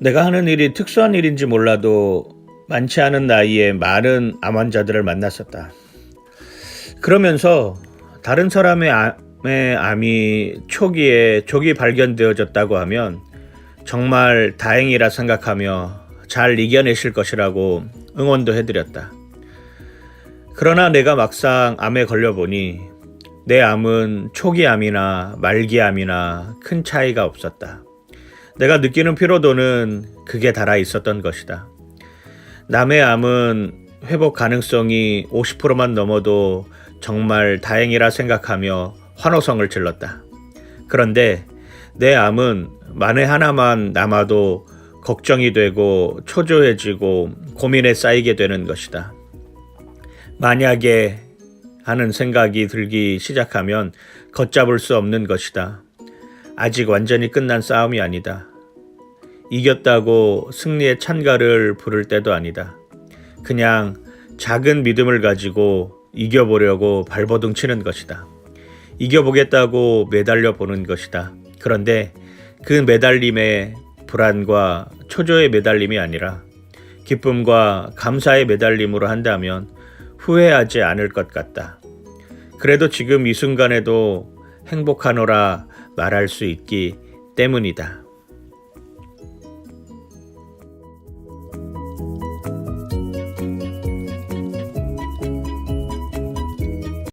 내가 하는 일이 특수한 일인지 몰라도 많지 않은 나이에 많은 암 환자들을 만났었다. 그러면서 다른 사람의 암의 암이 초기에 조기 발견되어졌다고 하면 정말 다행이라 생각하며 잘 이겨내실 것이라고 응원도 해드렸다. 그러나 내가 막상 암에 걸려보니 내 암은 초기 암이나 말기 암이나 큰 차이가 없었다. 내가 느끼는 피로도는 극에 달아 있었던 것이다. 남의 암은 회복 가능성이 50%만 넘어도 정말 다행이라 생각하며 환호성을 질렀다. 그런데 내 암은 만에 하나만 남아도 걱정이 되고 초조해지고 고민에 쌓이게 되는 것이다. 만약에 하는 생각이 들기 시작하면 걷잡을 수 없는 것이다. 아직 완전히 끝난 싸움이 아니다. 이겼다고 승리의 찬가를 부를 때도 아니다. 그냥 작은 믿음을 가지고 이겨보려고 발버둥 치는 것이다. 이겨보겠다고 매달려 보는 것이다. 그런데 그 매달림의 불안과 초조의 매달림이 아니라 기쁨과 감사의 매달림으로 한다면 후회하지 않을 것 같다. 그래도 지금 이 순간에도 행복하노라 말할 수 있기 때문이다.